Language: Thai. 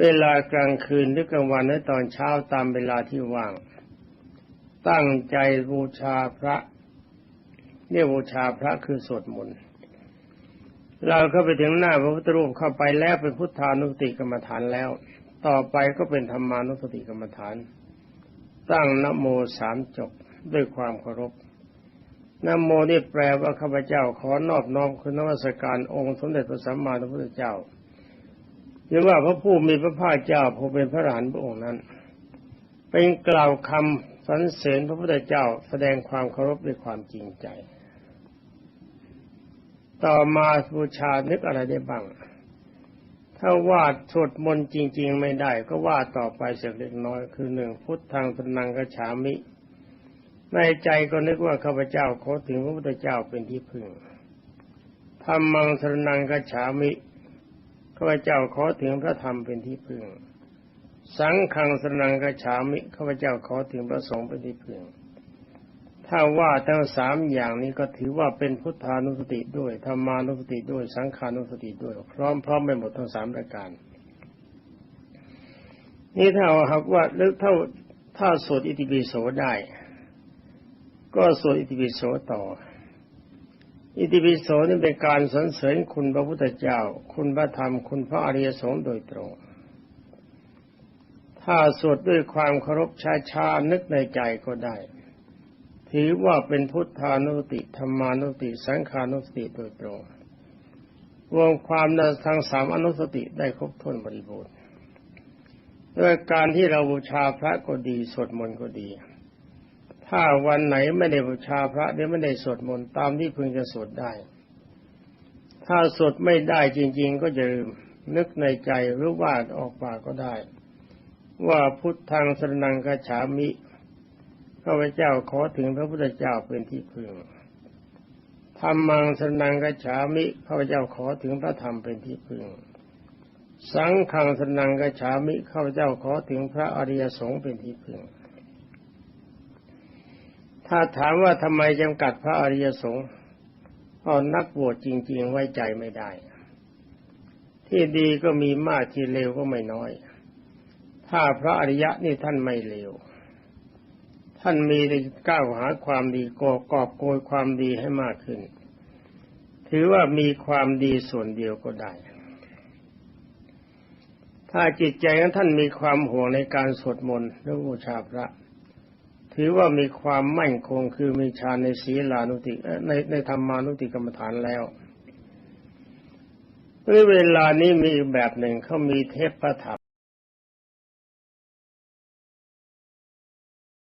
เวลากลางคืนหรือกลางวันหรือตอนเช้าตามเวลาที่ว่าง ตั้งใจบูชาพระเรียกบูชาพระคือสวดมนต์เราเข้าไปถึงหน้าพระพุทธรูปเข้าไปแล้วเป็นพุทธานุสติกรรมฐานแล้ว ต่อไปก็เป็นธรรมานุสติกรรมฐาน ตั้งนโมสามจบด้วยความเคารพนโมนี่แปลว่าข้าพเจ้าขอนอบน้อมคุณนวัสการองค์สมเด็จพระสัมมาสัมพุทธเจ้า หรือว่าพระผู้มีพระภาคเจ้าผู้เป็นพระอรหันต์พระองค์นั้น เป็นกล่าวคำสรรเสริญพระพุทธเจ้าแสดงความเคารพด้วยความจริงใจ ต่อมาบูชานึกอะไรได้บ้าง ถ้าวาดสวดมนต์จริง ๆ ไม่ได้ก็วาดต่อไปสักเล็กน้อยคือหนึ่งพุทธังตนังกระฉามิ ในใจก็นึกว่าข้าพเจ้าขอถึงพระพุทธเจ้าเป็นที่พึ่งธรรมังสรนังกระฉามิ ข้าพเจ้าขอถึงพระธรรมเป็นที่พึ่ง สังฆังสนังกระฉามิข้าพเจ้าขอถึงพระสงฆ์เป็นที่พึ่ง ถ้าว่าทั้งสามอย่างนี้ก็ถือว่าเป็นพุทธานุสติด้วยธรรมานุสติด้วยสังขานุสติด้วย พร้อมพร้อมไปหมดทั้งสามประการ นี่ถ้าหากว่าหรือถ้าถ้าสวดอิติปิโสได้ ก็สวดอิติปิโสต่อ อิติปิโสนี่เป็นการสรรเสริญคุณพระพุทธเจ้า คุณพระธรรม คุณพระอริยสงฆ์โดยตรง ถ้าสวดด้วยความเคารพช้าๆนึกในใจก็ได้ ถือว่าเป็นพุทธานุสติธรรมานุสติ สังขานุสติโดยตรง รวมความในทางสามอนุสติได้ครบถ้วนบริบูรณ์ด้วยการที่เราบูชาพระก็ดี สวดมนต์ก็ดี ถ้าวันไหนไม่ได้บูชาพระหรือไม่ได้สวดมนต์ตามที่พึงจะสวดได้ ถ้าสวดไม่ได้จริง ๆ ก็จะลืมนึกในใจหรือว่าออกปากก็ได้ ว่าพุทธังสรนังกฉามิข้าพเจ้าขอถึงพระพุทธเจ้าเป็นที่พึงธรรมังสนังกฉามิข้าพเจ้าขอถึงพระธรรมเป็นที่พึ่ง สังฆังสนังกฉามิข้าพเจ้าขอถึงพระอริยสงฆ์เป็นที่พึ่ง ถ้าถามว่าทำไมจำกัดพระอริยสงฆ์เพรานักบวชจริง ๆ ไว้ใจไม่ได้ ที่ดีก็มีมากที่เลวก็ไม่น้อย ถ้าพระอริยะนี่ท่านไม่เลวท่านมีในก้าวหาความดีกอกอบโกยความดีให้มากขึ้น ถือว่ามีความดีส่วนเดียวก็ได้ ถ้าจิตใจของท่านมีความห่วงในการสวดมนต์หรือบูชาพระ ถือว่ามีความมั่นคงคือมีฌานในศีลานุติในในธรรมานุติกรรมฐานแล้วในเวลานี้มีอีกแบบหนึ่งเขามีเทพประทับ